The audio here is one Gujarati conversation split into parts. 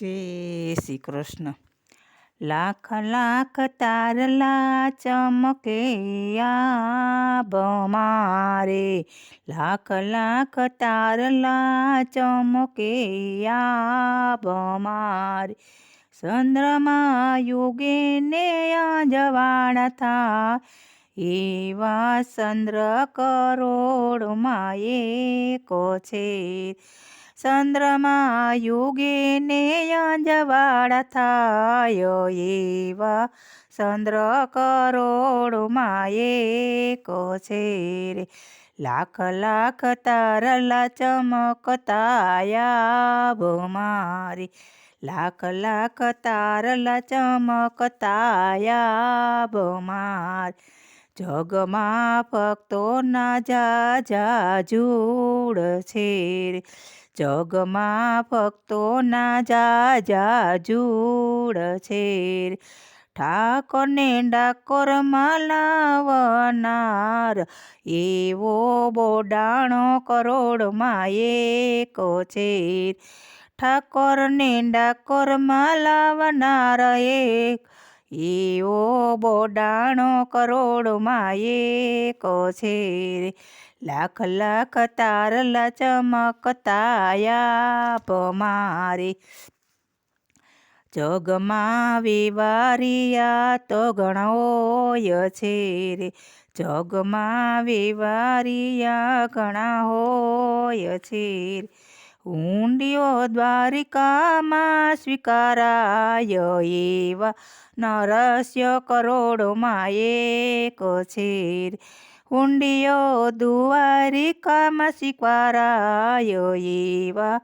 જય શ્રી કૃષ્ણ. લાખ લાખ તારલા ચમકે મારે. લાખ લાખ તારલા ચમકે મારે. ચંદ્રમા યુગે ને જવાણા થા. એવા ચંદ્ર કરોડમાં એક છે ચંદ્રમા યુગે ને અંજવાળા થાય એવા ચંદ્ર કરોડમાં એક છે રે લાખ લાખ તારલા ચમકતાયા મારી લાખ લાખ તારલા ચમકતાયા માર જગમાં ભક્તોના જા જા જૂડ છે રે. જગમાં ભક્તોના જા જા જૂડ છે ઠાકોરને ડાકોરમાં લાવનાર એવો બોડાણો કરોડમાં એકો છે ઠાકોરને ડાકોરમાં લાવનાર એક એવો બોડાણો કરોડમાં એકો છે લાખ લાખ તારલા ચમકતાયાપ મારે જગમાં વેવારિયા તો ઘણોય છે રે જગમાં વેવારિયા ઘણા હોય છે ઊંડિયો દ્વારિકામાં સ્વીકારાય એવા નરસ્ય કરોડોમાં એક છે ઊંડિયો દ્વારિકામાં સ્વીકારાય એવા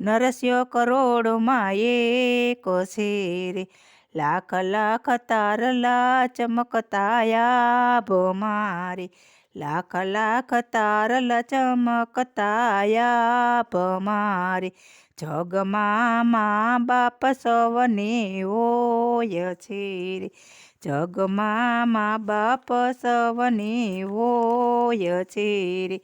નરસ્ય કરોડોમાં એક છે રે લાખ લાખ તારલા ચમકતાયા મારે લાખ લાખ તારલ ચમકતાયા પમારે. જગમાં મા બાપ સવને હોય છે રે. જગમાં મા બાપ સવને હોય છે રે.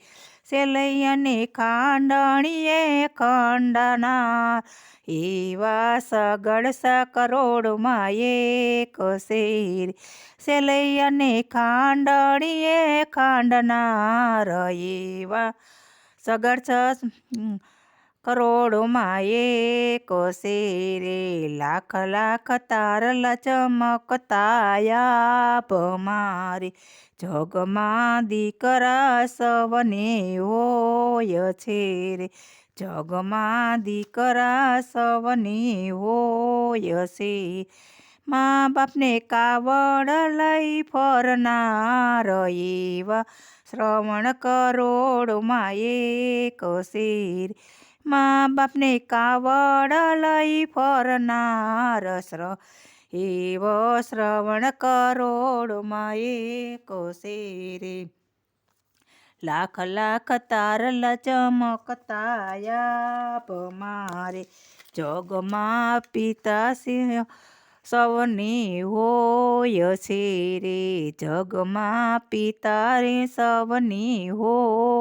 સેલૈયાને ખાંડણીએ ખંડના એવા સગડ કરોડમાં એક શેર. સેલૈયાને ખાંડણીએ ખાંડનાર. એવા સગડ કરોડોમાં એક શેરે લાખ લાખ તારલા ચમકતાયા મારી. જગમાં દીકરા સવને હોય છે રે. જગમાં દીકરા સવને હોય છે. મા બાપને કાવડ લઈ ફરનાર એવા શ્રવણ કરોડમાં એક શેર. बाप्ने कावडलाई फर्नारस र हे श्रवण करोड माएको सेरे लाख लाख तारला चमकताया मारे। जगमा पिता सिंह सवनी हो यो रे जगमा पिता रे सवनी हो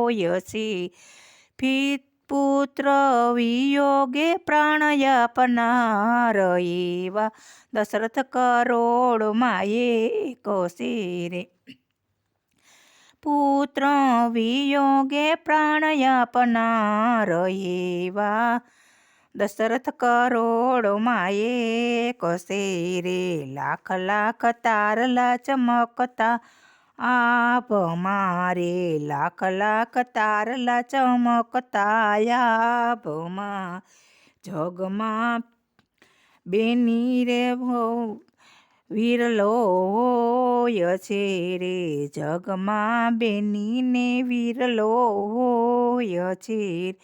यो सि પુત્ર વિયોગે પ્રાણયાપનાર એવા દશરથ કરોડમાં એક રે પુત્ર વિયોગે પ્રાણયાપનાર એવા દશરથ કરોડમાં એક રે લાખ લાખ તારલા ચમકતા આપ મારે લાખ લાખ તારલા ચમકતાયા ભમાં જગમાં બેની રે વિરલો હોય છે રે. જગમાં બેનીને વિરલો હોય છે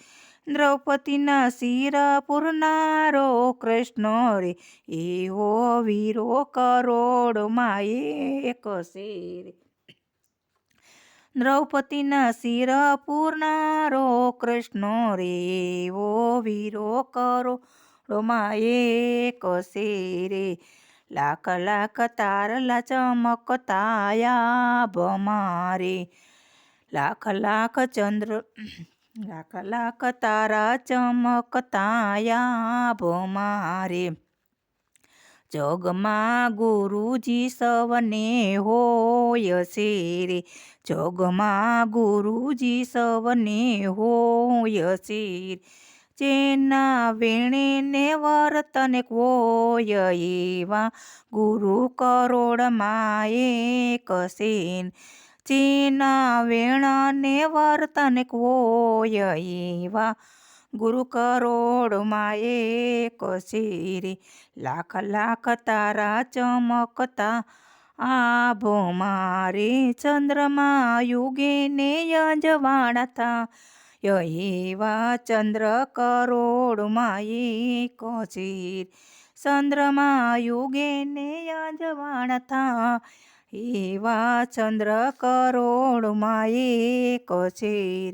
દ્રૌપદીના શિર પૂરનારો કૃષ્ણ રે. એવો વીરો કરોડમાં એક શેર દ્રૌપદીના શિર પૂરનારો કૃષ્ણ રેવો વીરો કરો કરોડમાં એક શેરે લાખ લાખ તારલા ચમકતાયા મારે લાખ લાખ ચંદ્ર, લાખ લાખ તારા ચમકતાયા ભમારે. જગમાં ગુરુજી સવને હોય છે રે જગમાં ગુરુજી સવને હોય છે જેના વેણીને વર્તન કોય એવા ગુરુ કરોડમાં એક સેન જેના વેણને વર્તન કોય એવા ગુરુ કરોડમાં એક શેરે. લાખ લાખ તારા ચમકતા આભો મારે ચંદ્રમાં યુગે ને યજવાણતા એવા ચંદ્ર કરોડમાં એક શેર. ચંદ્રમાં યુગે ને યજવાણતા એવા ચંદ્ર કરોડમાં એક શેર.